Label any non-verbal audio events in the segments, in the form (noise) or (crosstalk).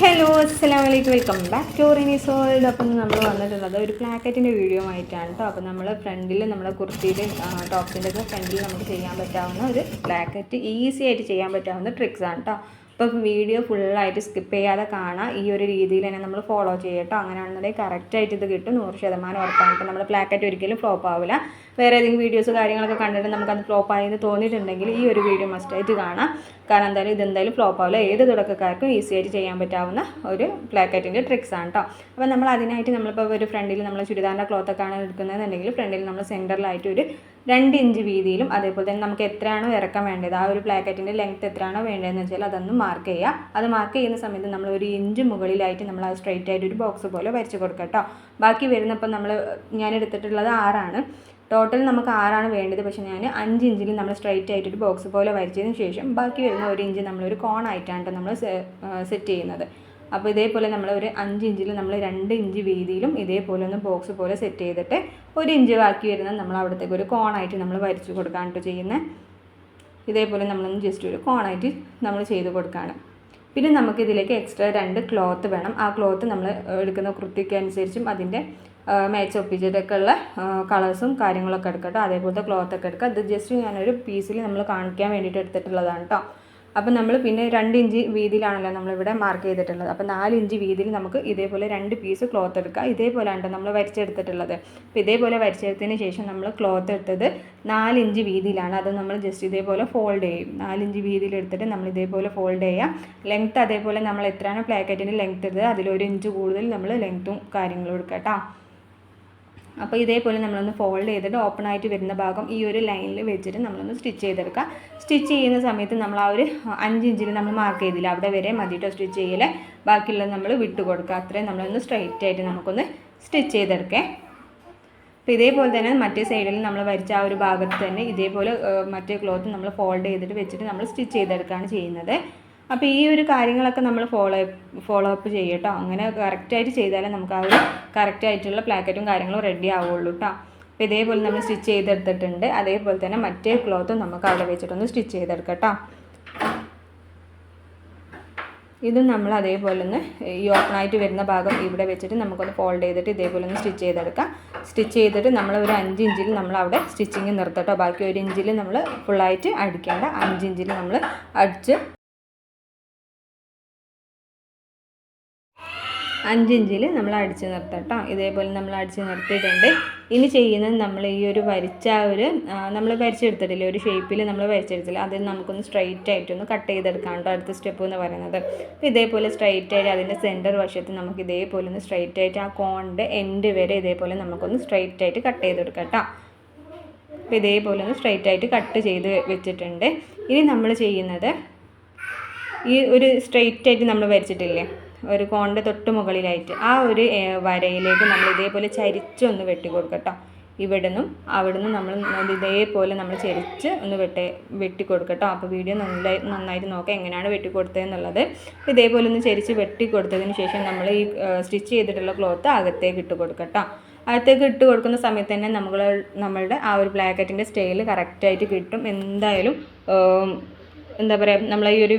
Hello അസ്സാം വലൈക്കും welcome back to Reeni's world അപ്പം നമ്മൾ വന്നിട്ടുള്ളത് ഒരു പ്ലാക്കറ്റിന്റെ വീഡിയോ ആയിട്ടാണ് കേട്ടോ അപ്പം നമ്മൾ ഫ്രണ്ടിൽ നമ്മുടെ കുർത്തിയുടെ ടോപ്സിന്റെ ഒക്കെ ഫ്രണ്ടിൽ നമുക്ക് ചെയ്യാൻ പറ്റാവുന്ന ഒരു പ്ലാക്കറ്റ് ഈസി ആയിട്ട് ചെയ്യാൻ പറ്റാവുന്ന ട്രിക്സ് ആണ് കേട്ടോ അപ്പം വീഡിയോ ഫുള്ളായിട്ട് സ്കിപ്പ് ചെയ്യാതെ കാണാം. ഈ ഒരു രീതിയിൽ തന്നെ നമ്മൾ ഫോളോ ചെയ്യട്ടോ അങ്ങനെയാണെന്നുണ്ടെങ്കിൽ കറക്റ്റായിട്ട് ഇത് കിട്ടും. നൂറ് ശതമാനം ഉറപ്പാണ്. നമ്മുടെ പ്ലാക്കറ്റ് ഒരിക്കലും ഫ്ലോപ്പ് ആവില്ല വേറെ ഏതെങ്കിലും വീഡിയോസ് കാര്യങ്ങളൊക്കെ കണ്ടിട്ട് നമുക്കത് ഫ്ലോപ്പ് ആയെന്ന് തോന്നിയിട്ടുണ്ടെങ്കിൽ ഈ ഒരു വീഡിയോ മസ്റ്റായിട്ട് കാണാം. കാരണം എന്തായാലും ഇതെന്തായാലും ഫ്ലോപ്പ് ആവില്ല. ഏത് തുടക്കക്കാർക്കും ഈസി ആയിട്ട് ചെയ്യാൻ പറ്റാവുന്ന ഒരു പ്ലാക്കറ്റിന്റെ ട്രിക്സ് ആണ് കേട്ടോ അപ്പോൾ നമ്മൾ അതിനായിട്ട് നമ്മളിപ്പോൾ ഒരു ഫ്രണ്ടിൽ നമ്മൾ ചുരിദാറിന്റെ ക്ലോത്തൊക്കെ ആണ് എടുക്കുന്നതെന്നുണ്ടെങ്കിൽ ഫ്രണ്ടിൽ നമ്മൾ സെന്ററിലായിട്ട് ഒരു രണ്ട് ഇഞ്ച് വീതിയിലും അതേപോലെ തന്നെ നമുക്ക് എത്രയാണോ ഇറക്കാൻ വേണ്ടത് ആ ഒരു പ്ലാക്കറ്റിന്റെ ലെങ്ത് എത്രയാണോ വേണ്ടതെന്ന് വെച്ചാൽ അതൊന്ന് മാർക്ക് ചെയ്യുക അത് മാർക്ക് ചെയ്യുന്ന സമയത്ത് നമ്മൾ ഒരു ഇഞ്ച് മുകളിലായിട്ട് നമ്മൾ ആ സ്ട്രൈറ്റ് ആയിട്ട് ഒരു ബോക്സ് പോലെ വരച്ച് കൊടുക്കുക കേട്ടോ ബാക്കി വരുന്നപ്പോൾ നമ്മൾ ഞാൻ എടുത്തിട്ടുള്ളത് ആറാണ്. ടോട്ടൽ നമുക്ക് ആറാണ് വേണ്ടത്. പക്ഷേ ഞാൻ അഞ്ച് ഇഞ്ചിൽ നമ്മൾ സ്ട്രൈറ്റ് ആയിട്ടൊരു ബോക്സ് പോലെ വരച്ചതിന് ശേഷം ബാക്കി വരുന്ന ഒരു ഇഞ്ച് നമ്മളൊരു കോൺ ആയിട്ടാണ് നമ്മൾ സെറ്റ് ചെയ്യുന്നത്. അപ്പോൾ ഇതേപോലെ നമ്മൾ ഒരു അഞ്ച് ഇഞ്ചിൽ നമ്മൾ രണ്ട് ഇഞ്ച് വീതിയിലും ഇതേപോലെ ഒന്ന് ബോക്സ് പോലെ സെറ്റ് ചെയ്തിട്ട് ഒരു ഇഞ്ച് ബാക്കി വരുന്ന നമ്മൾ അവിടത്തേക്ക് ഒരു കോണായിട്ട് നമ്മൾ വരച്ച് കൊടുക്കുകയാണ് കേട്ടോ ചെയ്യുന്നത് ഇതേപോലെ നമ്മളൊന്ന് ജസ്റ്റ് ഒരു കോണായിട്ട് നമ്മൾ ചെയ്ത് കൊടുക്കുകയാണ് പിന്നെ നമുക്കിതിലേക്ക് എക്സ്ട്രാ രണ്ട് ക്ലോത്ത് വേണം. ആ ക്ലോത്ത് നമ്മൾ എടുക്കുന്ന കൃത്യക്കനുസരിച്ചും അതിന്റെ മാച്ച് ഒപ്പിച്ചിട്ടൊക്കെ ഉള്ള കളേഴ്സും കാര്യങ്ങളൊക്കെ എടുക്കട്ടോ. അതേപോലത്തെ ക്ലോത്തൊക്കെ എടുക്കുക അത് ജസ്റ്റ് ഞാനൊരു പീസിൽ നമ്മൾ കാണിക്കാൻ വേണ്ടിയിട്ട് എടുത്തിട്ടുള്ളതാണ് കേട്ടോ അപ്പം നമ്മൾ പിന്നെ രണ്ട് ഇഞ്ച് വീതിയിലാണല്ലോ നമ്മളിവിടെ മാർക്ക് ചെയ്തിട്ടുള്ളത്. അപ്പം നാല് ഇഞ്ച് വീതിയിൽ നമുക്ക് ഇതേപോലെ രണ്ട് പീസ് ക്ലോത്ത് എടുക്കുക ഇതേപോലെയാണ് നമ്മൾ വരച്ചെടുത്തിട്ടുള്ളത്. അപ്പോൾ ഇതേപോലെ വരച്ചെടുത്തതിന് ശേഷം നമ്മൾ ക്ലോത്ത് എടുത്തത് നാല് ഇഞ്ച് വീതിയിലാണ്. അത് നമ്മൾ ജസ്റ്റ് ഇതേപോലെ ഫോൾഡ് ചെയ്യും. നാല് ഇഞ്ച് വീതിയിൽ എടുത്തിട്ട് നമ്മൾ ഇതേപോലെ ഫോൾഡ് ചെയ്യാം. ലെങ്ത്ത് അതേപോലെ നമ്മൾ എത്രയാണ് പ്ലാക്കറ്റിന്റെ ലെങ്ത്ത് എടുത്തത് അതിലൊരു ഇഞ്ച് കൂടുതൽ നമ്മൾ ലെങ്ത്തും കാര്യങ്ങളും എടുക്കാം കേട്ടോ അപ്പോൾ ഇതേപോലെ നമ്മളൊന്ന് ഫോൾഡ് ചെയ്തിട്ട് ഓപ്പൺ ആയിട്ട് വരുന്ന ഭാഗം ഈ ഒരു ലൈനിൽ വെച്ചിട്ട് നമ്മളൊന്ന് സ്റ്റിച്ച് ചെയ്തെടുക്കുക സ്റ്റിച്ച് ചെയ്യുന്ന സമയത്ത് നമ്മൾ ആ ഒരു അഞ്ച് ഇഞ്ചിൽ നമ്മൾ മാർക്ക് ചെയ്തില്ല. അവിടെ വരെ മതിയിട്ടോ സ്റ്റിച്ച് ചെയ്യൽ ബാക്കിയുള്ളത് നമ്മൾ വിട്ട് കൊടുക്കുക. അത്രയും നമ്മളൊന്ന് സ്ട്രൈറ്റ് ആയിട്ട് നമുക്കൊന്ന് സ്റ്റിച്ച് ചെയ്തെടുക്കേ. അപ്പോൾ ഇതേപോലെ തന്നെ മറ്റേ സൈഡിൽ നമ്മൾ വരച്ച ആ ഒരു ഭാഗത്ത് തന്നെ ഇതേപോലെ മറ്റേ ക്ലോത്ത് നമ്മൾ ഫോൾഡ് ചെയ്തിട്ട് വെച്ചിട്ട് നമ്മൾ സ്റ്റിച്ച് ചെയ്തെടുക്കുകയാണ് ചെയ്യുന്നത്. അപ്പോൾ ഈ ഒരു കാര്യങ്ങളൊക്കെ നമ്മൾ ഫോളോ ഫോളോ അപ്പ് ചെയ്യട്ടോ. അങ്ങനെ കറക്റ്റായിട്ട് ചെയ്താലേ നമുക്ക് ആ ഒരു കറക്റ്റായിട്ടുള്ള പ്ലാക്കറ്റും കാര്യങ്ങളും റെഡി ആവുള്ളൂ കേട്ടോ അപ്പോൾ ഇതേപോലെ നമ്മൾ സ്റ്റിച്ച് ചെയ്തെടുത്തിട്ടുണ്ട്. അതേപോലെ തന്നെ മറ്റേ ക്ലോത്തും നമുക്ക് അവിടെ വെച്ചിട്ടൊന്ന് സ്റ്റിച്ച് ചെയ്തെടുക്കാം കേട്ടോ ഇതും നമ്മൾ അതേപോലെ ഒന്ന് ഈ ഓപ്പണായിട്ട് വരുന്ന ഭാഗം ഇവിടെ വെച്ചിട്ട് നമുക്കൊന്ന് ഫോൾഡ് ചെയ്തിട്ട് ഇതേപോലെ ഒന്ന് സ്റ്റിച്ച് ചെയ്തെടുക്കാം. സ്റ്റിച്ച് ചെയ്തിട്ട് നമ്മൾ ഒരു അഞ്ച് ഇഞ്ചിൽ നമ്മൾ അവിടെ സ്റ്റിച്ചിങ് നിർത്തട്ടോ. ബാക്കി ഒരു ഇഞ്ചിൽ നമ്മൾ ഫുള്ളായിട്ട് അടിക്കേണ്ട. അഞ്ച് ഇഞ്ചിൽ നമ്മൾ അടിച്ച് അഞ്ച് ഇഞ്ചിൽ നമ്മൾ അടിച്ച് നിർത്താം കേട്ടോ ഇതേപോലെ നമ്മൾ അടിച്ച് നിർത്തിയിട്ടുണ്ട്. ഇനി ചെയ്യുന്നത് നമ്മൾ ഈ ഒരു വരച്ച ഒരു നമ്മൾ വരച്ചെടുത്തിട്ടില്ലേ ഒരു ഷേപ്പിൽ നമ്മൾ വരച്ചെടുത്തില്ല അതിൽ നമുക്കൊന്ന് സ്ട്രൈറ്റ് ആയിട്ട് ഒന്ന് കട്ട് ചെയ്തെടുക്കാം കേട്ടോ അടുത്ത സ്റ്റെപ്പ് എന്ന് പറയുന്നത്. അപ്പോൾ ഇതേപോലെ സ്ട്രൈറ്റ് ആയിട്ട് അതിന്റെ സെന്റർ വശത്ത് നമുക്ക് ഇതേപോലെ ഒന്ന് സ്ട്രൈറ്റ് ആയിട്ട് ആ കോണിന്റെ എൻഡ് വരെ ഇതേപോലെ നമുക്കൊന്ന് സ്ട്രൈറ്റ് ആയിട്ട് കട്ട് ചെയ്തെടുക്കാം കേട്ടോ അപ്പോൾ ഇതേപോലെ ഒന്ന് സ്ട്രൈറ്റ് ആയിട്ട് കട്ട് ചെയ്ത് വെച്ചിട്ടുണ്ട്. ഇനി നമ്മൾ ചെയ്യുന്നത് ഈ ഒരു സ്ട്രൈറ്റ് ആയിട്ട് നമ്മൾ വരച്ചിട്ടില്ലേ ഒരു കോണിന്റെ തൊട്ട് മുകളിലായിട്ട് ആ ഒരു വരയിലേക്ക് നമ്മൾ ഇതേപോലെ ചരിച്ചൊന്ന് വെട്ടി കൊടുക്കട്ടോ ഇവിടെ നിന്നും അവിടെ നിന്നും നമ്മൾ ഇതേപോലെ നമ്മൾ ചരിച്ച് ഒന്ന് വെട്ടി വെട്ടി കൊടുക്കട്ടോ അപ്പോൾ വീഡിയോ നന്നായി നന്നായിട്ട് നോക്കാം എങ്ങനെയാണ് വെട്ടി കൊടുത്തതെന്നുള്ളത് ഇതേപോലെ ഒന്ന് ചരിച്ച് വെട്ടി കൊടുത്തതിന് ശേഷം നമ്മൾ ഈ സ്റ്റിച്ച് ചെയ്തിട്ടുള്ള ക്ലോത്ത് അകത്തേക്ക് ഇട്ട് കൊടുക്കട്ടോ അകത്തേക്ക് ഇട്ട് കൊടുക്കുന്ന സമയത്ത് തന്നെ നമ്മൾ നമ്മളുടെ ആ ഒരു ബ്ലാക്കറ്റിന്റെ സ്റ്റൈൽ കറക്റ്റായിട്ട് കിട്ടും. എന്തായാലും എന്താ പറയുക നമ്മൾ ഈ ഒരു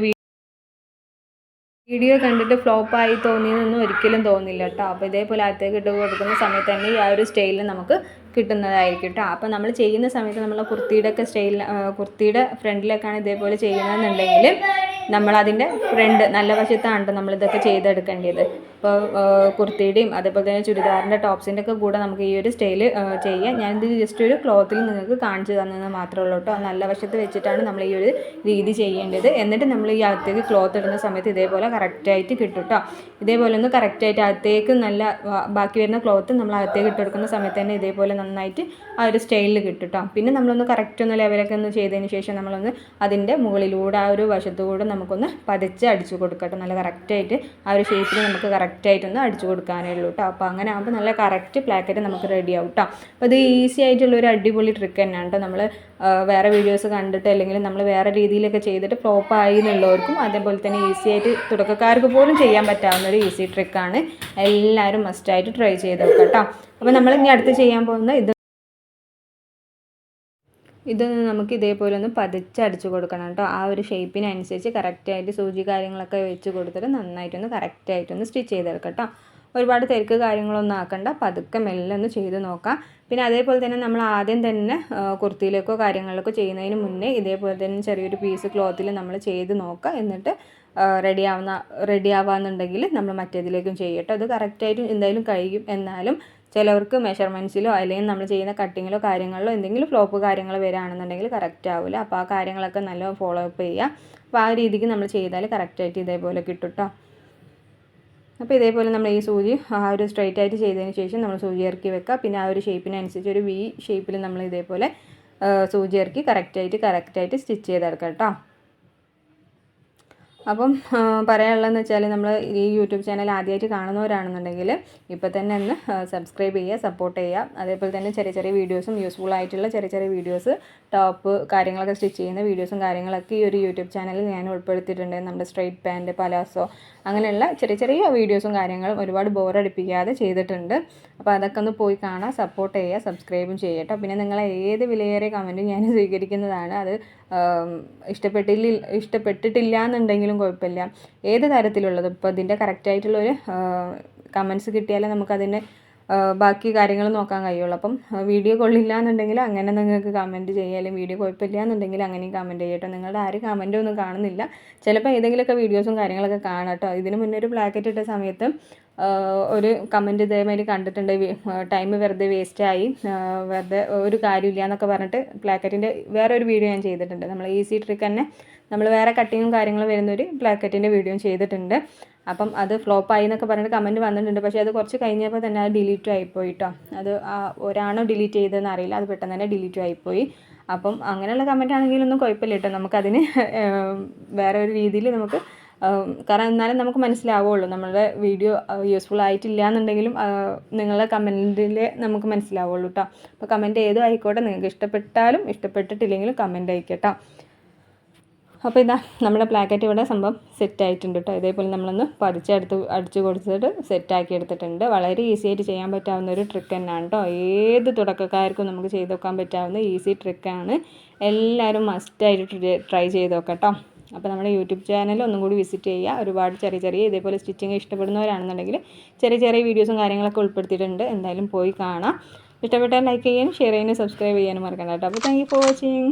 വീഡിയോ കണ്ടിട്ട് ഫ്ലോപ്പായി എന്നൊന്നും ഒരിക്കലും തോന്നില്ല കേട്ടോ അപ്പോൾ ഇതേപോലെ അകത്തേക്ക് ഇട്ട് കൊടുക്കുന്ന സമയത്ത് തന്നെ ഈ ആ ഒരു സ്റ്റൈലിൽ നമുക്ക് കിട്ടുന്നതായിരിക്കും കേട്ടോ അപ്പോൾ നമ്മൾ ചെയ്യുന്ന സമയത്ത് നമ്മൾ കുർത്തിയുടെ ഒക്കെ സ്റ്റൈലിൽ കുർത്തിയുടെ ഫ്രണ്ടിലൊക്കെയാണ് ഇതേപോലെ ചെയ്യുന്നതെന്നുണ്ടെങ്കിൽ നമ്മളതിന്റെ ഫ്രണ്ട് നല്ല വശത്താണ് നമ്മളിതൊക്കെ ചെയ്തെടുക്കേണ്ടത്. ഇപ്പോൾ കുർത്തിയുടെയും അതേപോലെ തന്നെ ചുരിദാറിന്റെ ടോപ്സിന്റെ ഒക്കെ കൂടെ നമുക്ക് ഈ ഒരു സ്റ്റൈൽ ചെയ്യാം. ഞാനിത് ജസ്റ്റ് ഒരു ക്ലോത്തിൽ നിങ്ങൾക്ക് കാണിച്ചു തന്നത് മാത്രമേ ഉള്ളൂ കേട്ടോ. നല്ല വശത്ത് വെച്ചിട്ടാണ് നമ്മൾ ഈ ഒരു രീതി ചെയ്യേണ്ടത്. എന്നിട്ട് നമ്മൾ ഈ അകത്തേക്ക് ക്ലോത്ത് ഇടുന്ന സമയത്ത് ഇതേപോലെ കറക്റ്റായിട്ട് കിട്ടും കേട്ടോ. ഇതേപോലെ ഒന്ന് കറക്റ്റായിട്ട് അകത്തേക്ക് നല്ല ബാക്കി വരുന്ന ക്ലോത്ത് നമ്മൾ അകത്തേക്ക് ഇട്ടെടുക്കുന്ന സമയത്ത് തന്നെ ഇതേപോലെ നന്നായിട്ട് ആ ഒരു സ്റ്റൈലിൽ കിട്ടും കേട്ടോ. പിന്നെ നമ്മളൊന്ന് കറക്റ്റ് ഒന്ന് ലെവലൊക്കെ ഒന്ന് ചെയ്തതിന് ശേഷം നമ്മളൊന്ന് അതിന്റെ മുകളിലൂടെ ആ ഒരു വശത്തുകൂടെ നമുക്കൊന്ന് പതിച്ച് അടിച്ചു കൊടുക്കട്ടോ. നല്ല കറക്റ്റായിട്ട് ആ ഒരു ഷേപ്പിൽ നമുക്ക് കറക്റ്റായിട്ടൊന്ന് അടിച്ചു കൊടുക്കാനേ ഉള്ളൂ കേട്ടോ അപ്പോൾ അങ്ങനെ ആകുമ്പോൾ നല്ല കറക്റ്റ് പ്ലാക്കറ്റ് നമുക്ക് റെഡി ആവും കേട്ടോ അപ്പോൾ ഇത് ഈസി ആയിട്ടുള്ള ഒരു അടിപൊളി ട്രിക്ക് തന്നെയാണ് കേട്ടോ നമ്മൾ വേറെ വീഡിയോസ് കണ്ടിട്ട് അല്ലെങ്കിൽ നമ്മൾ വേറെ രീതിയിലൊക്കെ ചെയ്തിട്ട് ഫ്ലോപ്പ് ആയി എന്നുള്ളവർക്കും അതേപോലെ തന്നെ ഈസി ആയിട്ട് തുടക്കക്കാർക്ക് പോലും ചെയ്യാൻ പറ്റാവുന്ന ഒരു ഈസി ട്രിക്കാണ് എല്ലാവരും മസ്റ്റായിട്ട് ട്രൈ ചെയ്ത് നോക്കാം കേട്ടോ അപ്പോൾ നമ്മൾ ഇനി അടുത്ത് ചെയ്യാൻ പോകുന്ന ഇത് ഇത് നമുക്ക് ഇതേപോലെ ഒന്ന് പതിച്ചടിച്ച് കൊടുക്കണം കേട്ടോ. ആ ഒരു ഷേപ്പിനനുസരിച്ച് കറക്റ്റായിട്ട് സൂചി കാര്യങ്ങളൊക്കെ വെച്ച് കൊടുത്തിട്ട് നന്നായിട്ടൊന്ന് കറക്റ്റായിട്ടൊന്ന് സ്റ്റിച്ച് ചെയ്തെടുക്കാം കേട്ടോ. ഒരുപാട് തിരക്ക് കാര്യങ്ങളൊന്നും ആക്കണ്ട. പതുക്കെ മെല്ലെ ഒന്ന് ചെയ്ത് നോക്കാം. പിന്നെ അതേപോലെ തന്നെ നമ്മൾ ആദ്യം തന്നെ കുർത്തിയിലേക്കോ കാര്യങ്ങളിലേക്കോ ചെയ്യുന്നതിന് മുന്നേ ഇതേപോലെ തന്നെ ചെറിയൊരു പീസ് ക്ലോത്തിൽ നമ്മൾ ചെയ്ത് നോക്കുക എന്നിട്ട് റെഡി ആവുന്ന റെഡി ആവാന്നുണ്ടെങ്കിൽ നമ്മൾ മറ്റേതിലേക്കും ചെയ്യട്ടോ. അത് കറക്റ്റായിട്ട് എന്തായാലും കഴിയും. എന്നാലും ചിലവർക്ക് മെഷർമെന്റ്സിലോ അല്ലെങ്കിൽ നമ്മൾ ചെയ്യുന്ന കട്ടിങ്ങിലോ കാര്യങ്ങളിലോ എന്തെങ്കിലും ഫ്ലോപ്പ് കാര്യങ്ങൾ വരികയാണെന്നുണ്ടെങ്കിൽ കറക്റ്റ് ആവില്ല അപ്പോൾ ആ കാര്യങ്ങളൊക്കെ നല്ല ഫോളോ അപ്പ് ചെയ്യുക. അപ്പോൾ ആ രീതിക്ക് നമ്മൾ ചെയ്താൽ കറക്റ്റായിട്ട് ഇതേപോലെ കിട്ടും കേട്ടോ അപ്പോൾ ഇതേപോലെ നമ്മൾ ഈ സൂചി ആ ഒരു സ്ട്രൈറ്റ് ആയിട്ട് ചെയ്തതിന് ശേഷം നമ്മൾ സൂചി ഇറക്കി വെക്കുക. പിന്നെ ആ ഒരു ഷേപ്പിനനുസരിച്ച് ഒരു വി ഷേപ്പിൽ നമ്മൾ ഇതേപോലെ സൂചി ഇറക്കി കറക്റ്റായിട്ട് കറക്റ്റായിട്ട് സ്റ്റിച്ച് ചെയ്തെടുക്കാം കേട്ടോ അപ്പം പറയാനുള്ളതെന്ന് വെച്ചാൽ നമ്മൾ ഈ യൂട്യൂബ് ചാനൽ ആദ്യമായിട്ട് കാണുന്നവരാണെന്നുണ്ടെങ്കിൽ ഇപ്പോൾ തന്നെ ഒന്ന് സബ്സ്ക്രൈബ് ചെയ്യുക സപ്പോർട്ട് ചെയ്യുക. അതേപോലെ തന്നെ ചെറിയ ചെറിയ വീഡിയോസും യൂസ്ഫുൾ ആയിട്ടുള്ള ചെറിയ ചെറിയ വീഡിയോസ് ടോപ്പ് കാര്യങ്ങളൊക്കെ സ്റ്റിച്ച് ചെയ്യുന്ന വീഡിയോസും കാര്യങ്ങളൊക്കെ ഈ ഒരു യൂട്യൂബ് ചാനലിൽ ഞാൻ ഉൾപ്പെടുത്തിയിട്ടുണ്ട്. നമ്മുടെ സ്ട്രൈറ്റ് പാന്റ് പലാസോ അങ്ങനെയുള്ള ചെറിയ ചെറിയ വീഡിയോസും കാര്യങ്ങളും ഒരുപാട് ബോറടിപ്പിക്കാതെ ചെയ്തിട്ടുണ്ട്. അപ്പോൾ അതൊക്കെ ഒന്ന് പോയി കാണാം സപ്പോർട്ട് ചെയ്യുക സബ്സ്ക്രൈബും ചെയ്യട്ടോ പിന്നെ നിങ്ങളെ ഏത് വിലയേറിയ കമന്റും ഞാൻ (laughs) സ്വീകരിക്കുന്നതാണ്. അത് ഇഷ്ടപ്പെട്ടില്ല ഇഷ്ടപ്പെട്ടിട്ടില്ല എന്നുണ്ടെങ്കിലും കുഴപ്പമില്ല. ഏത് തരത്തിലുള്ളത്? ഇപ്പോൾ ഇതിന്റെ കറക്റ്റായിട്ടുള്ളൊരു കമൻസ് കിട്ടിയാലേ നമുക്കതിന്റെ ബാക്കി കാര്യങ്ങൾ നോക്കാൻ കഴിയുള്ളൂ. അപ്പം വീഡിയോ കൊള്ളില്ല എന്നുണ്ടെങ്കിൽ അങ്ങനെ നിങ്ങൾക്ക് കമന്റ് ചെയ്യാലും വീഡിയോ കുഴപ്പമില്ല എന്നുണ്ടെങ്കിൽ അങ്ങനെയും കമന്റ് ചെയ്യട്ടോ നിങ്ങളുടെ ആരും കമന്റ് ഒന്നും കാണുന്നില്ല. ചിലപ്പോൾ ഏതെങ്കിലുമൊക്കെ വീഡിയോസും കാര്യങ്ങളൊക്കെ കാണാം കേട്ടോ. ഇതിന് മുന്നേ ഒരു ബ്ലാക്കറ്റ് ഇട്ട സമയത്ത് ഒരു കമന്റ് ഇതേമാതിരി കണ്ടിട്ടുണ്ട്. ടൈം വെറുതെ വേസ്റ്റായി വെറുതെ ഒരു കാര്യമില്ല എന്നൊക്കെ പറഞ്ഞിട്ട് ബ്ലാക്കറ്റിന്റെ വേറെ ഒരു വീഡിയോ ഞാൻ ചെയ്തിട്ടുണ്ട്. നമ്മൾ ഈസി ട്രിക്ക് തന്നെ നമ്മൾ വേറെ കട്ടിങ്ങും കാര്യങ്ങളും വരുന്നൊരു ബ്ലാക്കറ്റിന്റെ വീഡിയോ ചെയ്തിട്ടുണ്ട്. അപ്പം അത് ഫ്ലോപ്പായി എന്നൊക്കെ പറഞ്ഞിട്ട് കമന്റ് വന്നിട്ടുണ്ട്. പക്ഷേ അത് കുറച്ച് കഴിഞ്ഞപ്പോൾ തന്നെ അത് ഡിലീറ്റ് ആയിപ്പോയി കേട്ടോ അത് ഒരാണോ ഡിലീറ്റ് ചെയ്തതെന്ന് അറിയില്ല. അത് പെട്ടെന്ന് തന്നെ ഡിലീറ്റ് ആയിപ്പോയി. അപ്പം അങ്ങനെയുള്ള കമന്റ് ആണെങ്കിലൊന്നും കുഴപ്പമില്ല കേട്ടോ നമുക്കതിന് വേറെ ഒരു രീതിയിൽ നമുക്ക് കാരണം എന്നാലും നമുക്ക് മനസ്സിലാവുള്ളൂ. നമ്മളുടെ വീഡിയോ യൂസ്ഫുൾ ആയിട്ടില്ല എന്നുണ്ടെങ്കിലും നിങ്ങളുടെ കമന്റിൽ നമുക്ക് മനസ്സിലാവുള്ളൂ കേട്ടോ അപ്പോൾ കമന്റ് ഏതും ആയിക്കോട്ടെ. നിങ്ങൾക്ക് ഇഷ്ടപ്പെട്ടാലും ഇഷ്ടപ്പെട്ടിട്ടില്ലെങ്കിലും കമന്റ് അയക്കട്ടോ. അപ്പോൾ ഇതാ നമ്മുടെ പ്ലാക്കറ്റ് ഇവിടെ സംഭവം സെറ്റ് ആയിട്ടുണ്ട് കേട്ടോ ഇതേപോലെ നമ്മളൊന്ന് പതിച്ചെടുത്ത് അടിച്ചു കൊടുത്തിട്ട് സെറ്റാക്കി എടുത്തിട്ടുണ്ട്. വളരെ ഈസി ആയിട്ട് ചെയ്യാൻ പറ്റാവുന്ന ഒരു ട്രിക്ക് തന്നെയാണ് കേട്ടോ ഏത് തുടക്കക്കാർക്കും നമുക്ക് ചെയ്ത് നോക്കാൻ പറ്റാവുന്ന ഈസി ട്രിക്കാണ് എല്ലാവരും മസ്റ്റായിട്ട് ട്രൈ ചെയ്ത് നോക്കാം അപ്പോൾ നമ്മുടെ യൂട്യൂബ് ചാനൽ ഒന്നും കൂടി വിസിറ്റ് ചെയ്യുക. ഒരുപാട് ചെറിയ ചെറിയ ഇതേപോലെ സ്റ്റിച്ചിങ് ഇഷ്ടപ്പെടുന്നവരാണെന്നുണ്ടെങ്കിൽ ചെറിയ ചെറിയ വീഡിയോസും കാര്യങ്ങളൊക്കെ ഉൾപ്പെടുത്തിയിട്ടുണ്ട്. എന്തായാലും പോയി കാണാം. ഇഷ്ടപ്പെട്ടാൽ ലൈക്ക് ചെയ്യാനും ഷെയർ ചെയ്യാനും സബ്സ്ക്രൈബ് ചെയ്യാനും മറക്കണ്ട കേട്ടോ അപ്പോൾ താങ്ക് യു ഫോർ വാച്ചിങ്